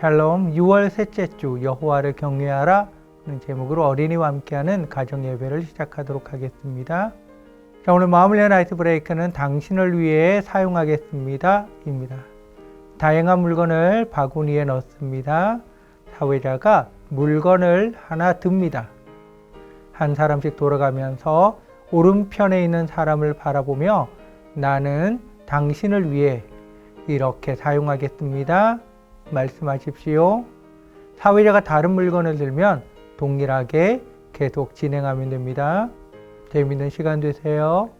샬롬 6월 셋째 주 여호와를 경외하라 는 제목으로 어린이와 함께하는 가정 예배를 시작하도록 하겠습니다. 자, 오늘 마음을 연 아이스 브레이크는 당신을 위해 사용하겠습니다. 입니다. 다양한 물건을 바구니에 넣습니다. 사회자가 물건을 하나 듭니다. 한 사람씩 돌아가면서 오른편에 있는 사람을 바라보며 나는 당신을 위해 이렇게 사용하겠습니다. 말씀하십시오. 사회자가 다른 물건을 들면 동일하게 계속 진행하면 됩니다. 재밌는 시간 되세요.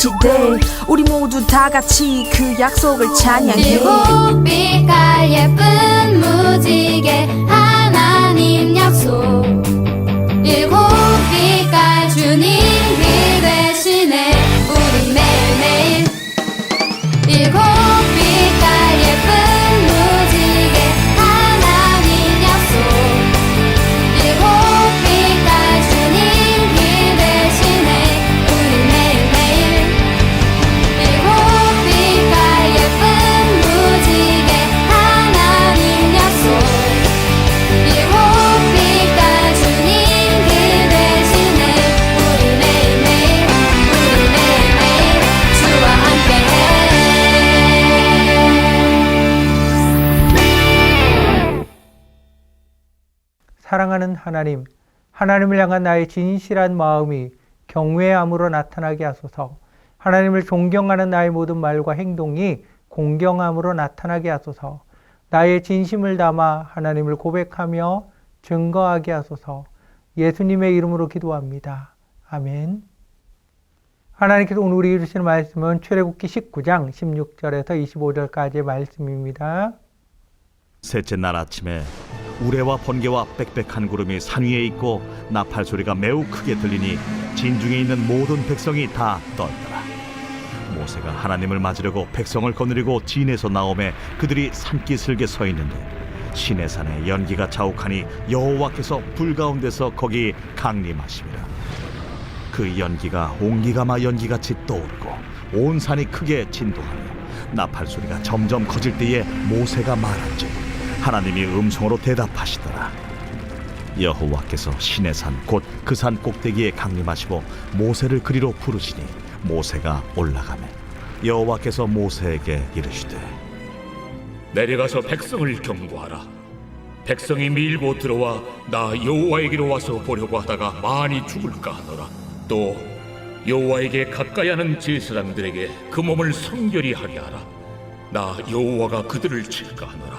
시대 우리 모두 다 같이 그 약속을 찬양해. 빛깔 예쁜 무지개 하나님 약속 사랑하는 하나님, 하나님을 향한 나의 진실한 마음이 경외함으로 나타나게 하소서. 하나님을 존경하는 나의 모든 말과 행동이 공경함으로 나타나게 하소서. 나의 진심을 담아 하나님을 고백하며 증거하게 하소서. 예수님의 이름으로 기도합니다. 아멘. 하나님께서 오늘 우리 주시는 말씀은 출애굽기 19장 16절에서 25절까지의 말씀입니다. 셋째 날 아침에 우레와 번개와 빽빽한 구름이 산 위에 있고 나팔 소리가 매우 크게 들리니 진중에 있는 모든 백성이 다 떨더라. 모세가 하나님을 맞으려고 백성을 거느리고 진에서 나오매 그들이 산기슭에 서 있는데 시내 산에 연기가 자욱하니 여호와께서 불 가운데서 거기 강림하심이라. 그 연기가 옹기가마 연기같이 떠오르고 온 산이 크게 진동하며 나팔 소리가 점점 커질 때에 모세가 말한즉 하나님이 음성으로 대답하시더라 여호와께서 신의 산 곧 그 산 꼭대기에 강림하시고 모세를 그리로 부르시니 모세가 올라가매 여호와께서 모세에게 이르시되 내려가서 백성을 경고하라. 백성이 밀고 들어와 나 여호와에게로 와서 보려고 하다가 많이 죽을까 하노라. 또 여호와에게 가까이 하는 제사장들에게 그 몸을 성결히 하게 하라. 나 여호와가 그들을 칠까 하노라.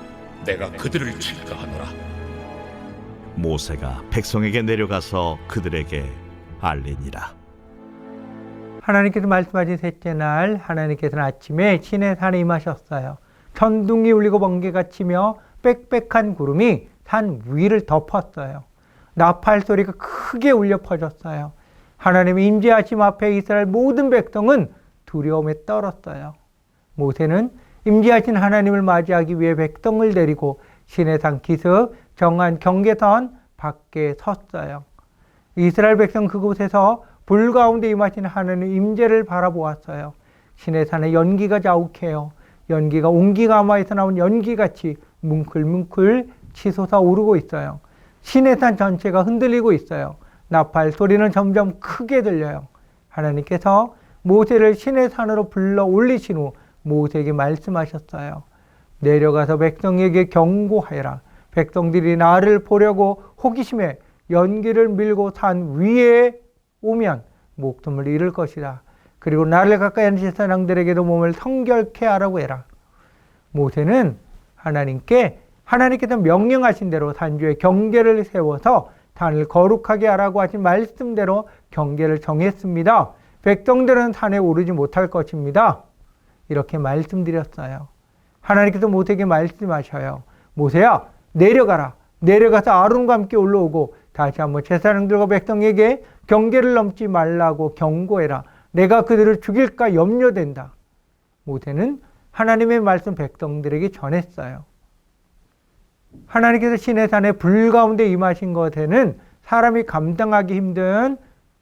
내가 그들을 칠까 하노라. 모세가 백성에게 내려가서 그들에게 알리니라 하나님께서 말씀하신 셋째 날 하나님께서는 아침에 신의 산에 임하셨어요. 천둥이 울리고 번개가 치며 빽빽한 구름이 산 위를 덮었어요. 나팔 소리가 크게 울려 퍼졌어요. 하나님의 임재하심 앞에 이스라엘 모든 백성은 두려움에 떨었어요. 모세는 임재하신 하나님을 맞이하기 위해 백성을 데리고 신의 산 기슭 정한 경계선 밖에 섰어요. 이스라엘 백성 그곳에서 불 가운데 임하신 하나님의 임재를 바라보았어요. 신의 산에 연기가 자욱해요. 연기가 옹기가마에서 나온 연기같이 뭉클뭉클 치솟아 오르고 있어요. 신의 산 전체가 흔들리고 있어요. 나팔 소리는 점점 크게 들려요. 하나님께서 모세를 신의 산으로 불러 올리신 후 모세에게 말씀하셨어요. 내려가서 백성에게 경고하여라. 백성들이 나를 보려고 호기심에 연기를 밀고 산 위에 오면 목숨을 잃을 것이다. 그리고 나를 가까이 하는 제사장들에게도 몸을 성결케 하라고 해라. 모세는 하나님께 하나님께서 명령하신 대로 산주에 경계를 세워서 산을 거룩하게 하라고 하신 말씀대로 경계를 정했습니다. 백성들은 산에 오르지 못할 것입니다. 이렇게 말씀드렸어요. 하나님께서 모세에게 말씀하셔요. 모세야, 내려가라. 내려가서 아론과 함께 올라오고 다시 한번 제사장들과 백성에게 경계를 넘지 말라고 경고해라. 내가 그들을 죽일까 염려된다. 모세는 하나님의 말씀 백성들에게 전했어요. 하나님께서 신의 산에 불 가운데 임하신 것에는 사람이 감당하기 힘든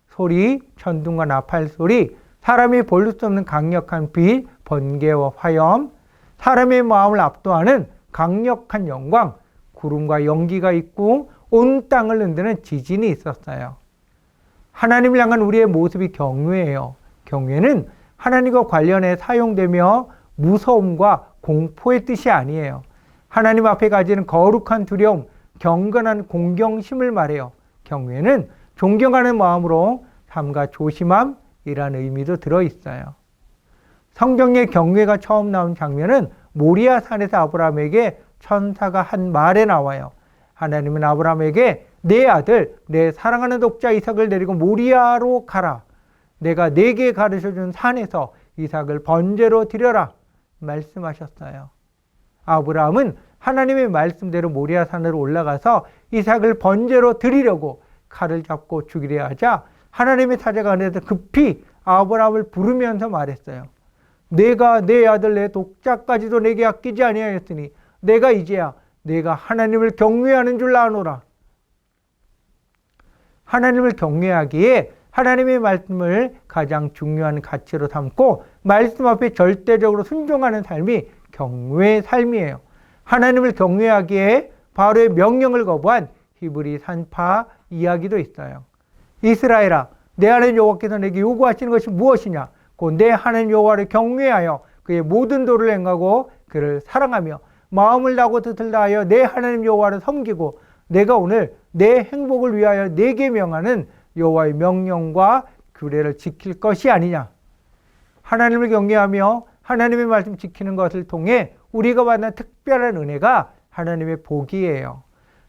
소리, 천둥과 나팔 소리, 사람이 볼수 없는 강력한 빛, 번개와 화염, 사람의 마음을 압도하는 강력한 영광, 구름과 연기가 있고 온 땅을 흔드는 지진이 있었어요. 하나님을 향한 우리의 모습이 경외예요. 경외는 하나님과 관련해 사용되며 무서움과 공포의 뜻이 아니에요. 하나님 앞에 가지는 거룩한 두려움, 경건한 공경심을 말해요. 경외는 존경하는 마음으로 삼가 조심함이라는 의미도 들어 있어요. 성경의 경외가 처음 나온 장면은 모리아 산에서 아브라함에게 천사가 한 말에 나와요. 하나님은 아브라함에게 내 아들, 내 사랑하는 독자 이삭을 데리고 모리아로 가라. 내가 내게 가르쳐 준 산에서 이삭을 번제로 드려라. 말씀하셨어요. 아브라함은 하나님의 말씀대로 모리아 산으로 올라가서 이삭을 번제로 드리려고 칼을 잡고 죽이려 하자 하나님의 사자가 그래서 급히 아브라함을 부르면서 말했어요. 내가 내 아들 내 독자까지도 내게 아끼지 아니하였으니 내가 이제야 내가 하나님을 경외하는 줄 아노라. 하나님을 경외하기에 하나님의 말씀을 가장 중요한 가치로 삼고 말씀 앞에 절대적으로 순종하는 삶이 경외의 삶이에요. 하나님을 경외하기에 바로의 명령을 거부한 히브리 산파 이야기도 있어요. 이스라엘아, 내 하나님 여호와께서 내게 요구하시는 것이 무엇이냐? 곧내 하나님 여호와를 경외하여 그의 모든 도를 행하고 그를 사랑하며 마음을 다하고 뜻을 다하여 내 하나님 여호와를 섬기고 내가 오늘 내 행복을 위하여 내게 명하는 여호와의 명령과 규례를 지킬 것이 아니냐. 하나님을 경외하며 하나님의 말씀 지키는 것을 통해 우리가 받는 특별한 은혜가 하나님의 복이에요.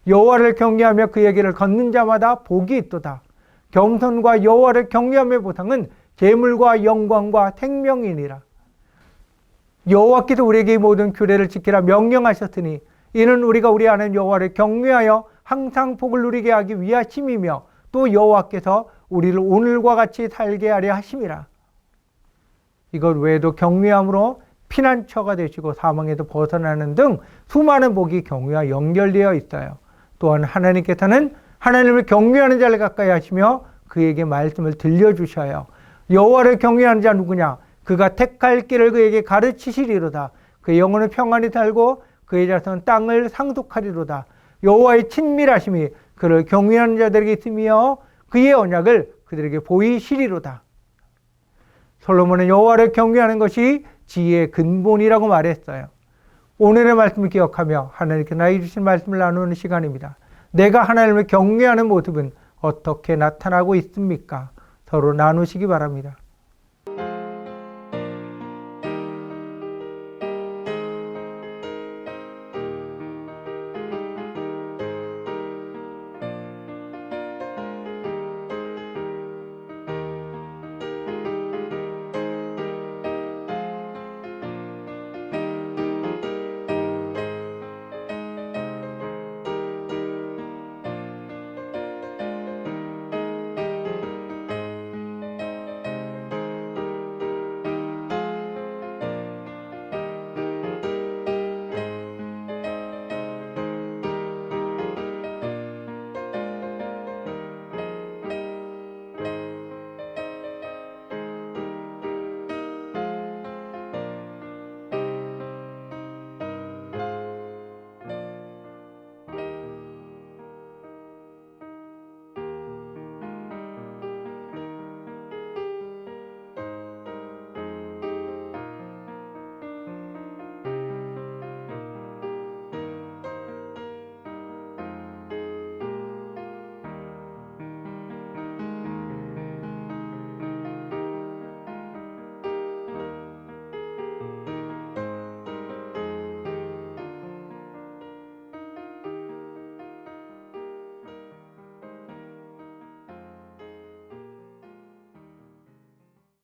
여호와를 경외하며 그의 길을 걷는 자마다 복이 있도다. 겸손과 여호와를 경외함의 보상은 재물과 영광과 생명이니라. 여호와께서 우리에게 이 모든 규례를 지키라 명령하셨으니 이는 우리가 우리 하나님 여호와를 경외하여 항상 복을 누리게 하기 위하심이며 또 여호와께서 우리를 오늘과 같이 살게 하려 하심이라. 이것 외에도 경외함으로 피난처가 되시고 사망에서 벗어나는 등 수많은 복이 경외와 연결되어 있어요. 또한 하나님께서는 하나님을 경외하는 자를 가까이 하시며 그에게 말씀을 들려주셔요. 여호와를 경외하는 자 누구냐? 그가 택할 길을 그에게 가르치시리로다. 그의 영혼은 평안히 살고 그의 자손은 땅을 상속하리로다. 여호와의 친밀하심이 그를 경외하는 자들에게 있으며 그의 언약을 그들에게 보이시리로다. 솔로몬은 여호와를 경외하는 것이 지혜의 근본이라고 말했어요. 오늘의 말씀을 기억하며 하나님께 나에게 주신 말씀을 나누는 시간입니다. 내가 하나님을 경외하는 모습은 어떻게 나타나고 있습니까? 서로 나누시기 바랍니다.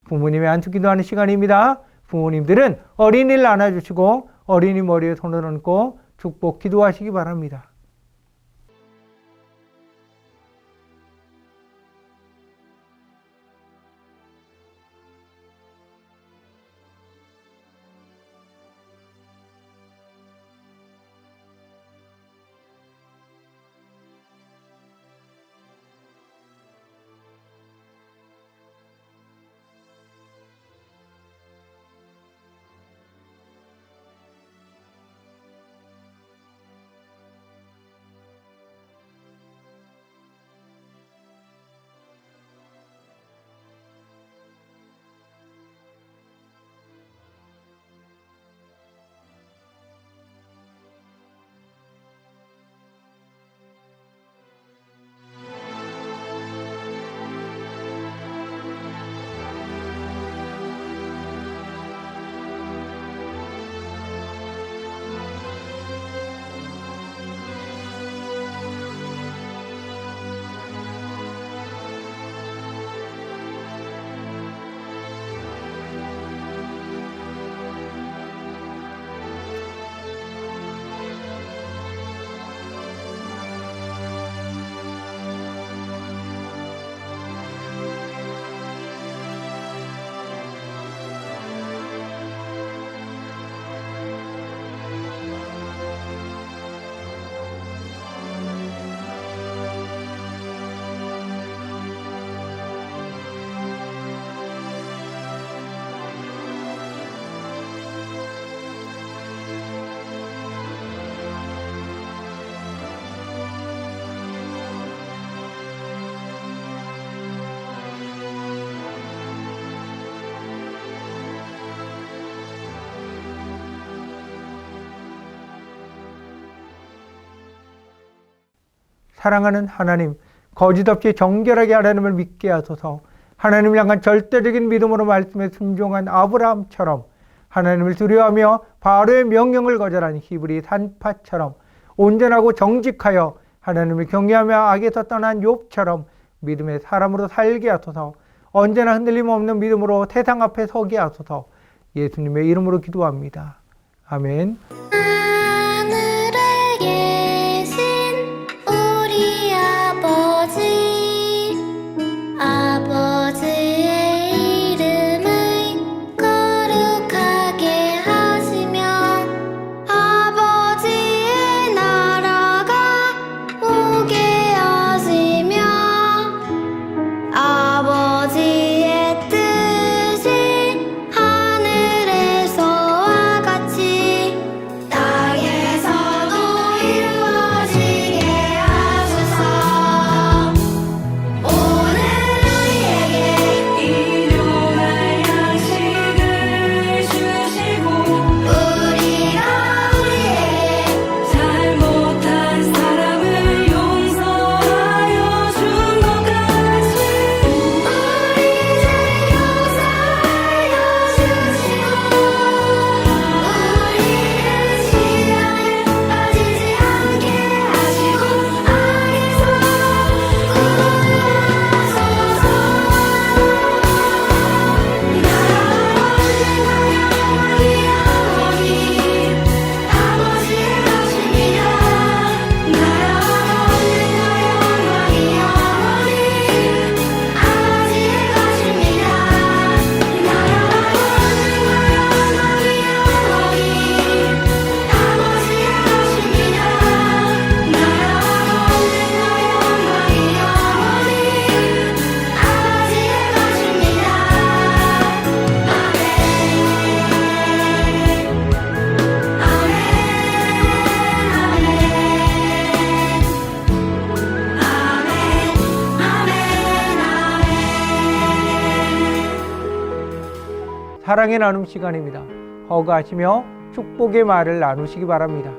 부모님의 안수 기도하는 시간입니다. 부모님들은 어린이를 안아주시고 어린이 머리에 손을 얹고 축복 기도하시기 바랍니다. 사랑하는 하나님, 거짓 없이 정결하게 하나님을 믿게 하소서. 하나님을 향한 절대적인 믿음으로 말씀에 순종한 아브라함처럼 하나님을 두려워하며 바로의 명령을 거절한 히브리 산파처럼 온전하고 정직하여 하나님을 경외하며 악에서 떠난 욥처럼 믿음의 사람으로 살게 하소서. 언제나 흔들림 없는 믿음으로 세상 앞에 서게 하소서. 예수님의 이름으로 기도합니다. 아멘. 사랑의 나눔 시간입니다. 허가하시며 축복의 말을 나누시기 바랍니다.